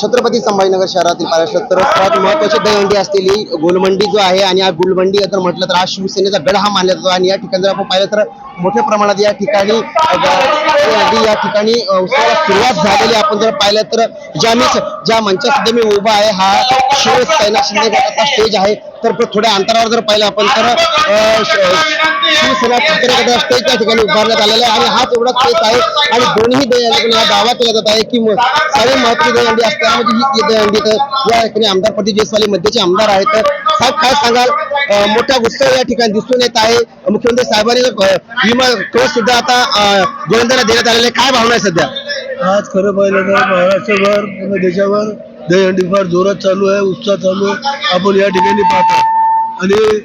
छत्रपती संभाजीनगर शहरातील महाराष्ट्रात सर्वात महत्वाची दहीहंडी असलेली गोलमंडी जो आहे आणि या गोलमंडी जर म्हटलं तर आज शिवसेनेचा गड हा मानला जातो. आणि या ठिकाणी जर आपण पाहिलं तर मोठ्या प्रमाणात या ठिकाणी या ठिकाणी उत्सवाला सुरुवात झालेली आपण जर पाहिलं तर ज्या मी ज्या मंचा सध्या मी उभा आहे हा शिवसेना शिंदे गटाचा स्टेज आहे. तर थोड्या अंतरावर जर पाहिलं आपण तर शिवसेना ठाकरे त्या ठिकाणी उभारण्यात आलेला आहे. आणि हाच एवढा केस आहे. आणि दोन्ही दहीहंडी या दावा केला जात आहे की म- सर्व महत्वाची दहीहंडी असताना म्हणजे ही दहीहंडी तर या ठिकाणी आमदार प्रदीप जयस्वाली मध्येचे आमदार आहेत. तर साहेब काय सांगाल? मोठा उत्सव या ठिकाणी दिसून येत आहे. मुख्यमंत्री साहेबांनी विमा कवच सुद्धा आता अ, देण्यात आलेला काय भावना आहे सध्या? आज खरं पाहिलं तर महाराष्ट्रभर पूर्ण देशावर दहीहंडी फार जोरात चालू आहे उत्साह चालू आहे. आपण या ठिकाणी पाहतो. आणि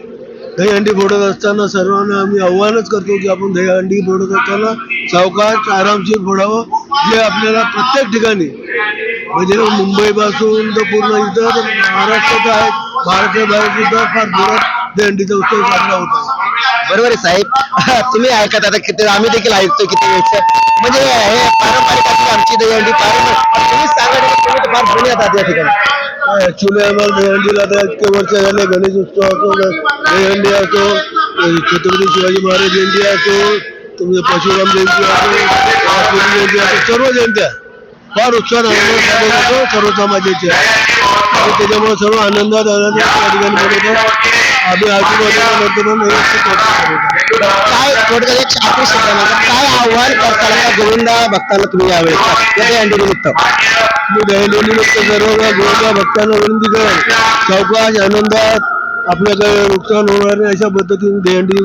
दहीहंडी फोडत असताना सर्वांना आम्ही आव्हानच करतो की आपण दहीहंडी फोडत असताना सावकाश आरामशीर फोडावं जे आपल्याला प्रत्येक ठिकाणी म्हणजे मुंबईपासून तर पूर्ण इतर महाराष्ट्रात आहेत महाराष्ट्राबाहेर सुद्धा फार जोरात दहीहंडीचा उत्सव साजरा होत आहे. बरोबर आहे साहेब. तुम्ही ऐकत आता किती आम्ही देखील ऐकतो किती वेळचं म्हणजे हे पारंपरिक असली आमची दहीहंडी पारंपरिक. तुम्ही सांगा तुम्ही फार जुने येतात या ठिकाणी. ॲक्च्युली आम्हाला दहीहंडीला आता इतके वर्ष झाले गणेश उत्सव असो दहीहंडी असो छत्रपती शिवाजी महाराज जयंती असो तुमचं परशुराम जयंती असो वासुदेव जयंती असो सर्व जयंत्या फार उत्साह आनंद सर्व समाजाचे आणि त्याच्यामुळे सर्व आनंदात आनंद या ठिकाणी बनवतात आम्ही आजूबाजूला मतदान काय थोडक्यात एक आखरी शब्दामध्ये काय आव्हान करताना गोविंदा भक्तांना तुम्ही यावेळेस या दहीहंडी निमित्त मी दहिलेनिमित्त सर्व गोव्या भक्तांना विनंती करेन सावकाश आनंदात आपल्याकडे नुकसान होणार नाही अशा पद्धतीने दहंडी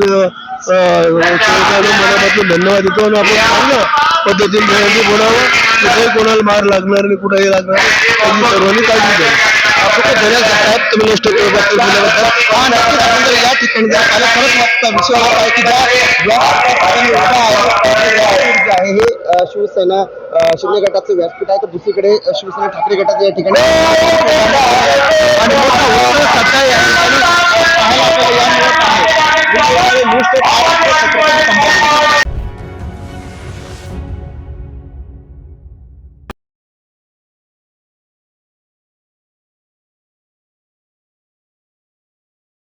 मनापासून धन्यवाद देतो आणि आपण चांगल्या पद्धतीने दहंडी बोलावं कुठेही कोणाला मार लागणार नाही कुठेही लागणार नाही सर्वांनी काळजी घ्यावी तुम्ही नेक्स्ट या ठिकाणी खरंच मस्त आहे की ज्या हे शिवसेना शिंदे गटाचं व्यासपीठ आहे. तर दुसरीकडे शिवसेना ठाकरे गटाचं या ठिकाणी.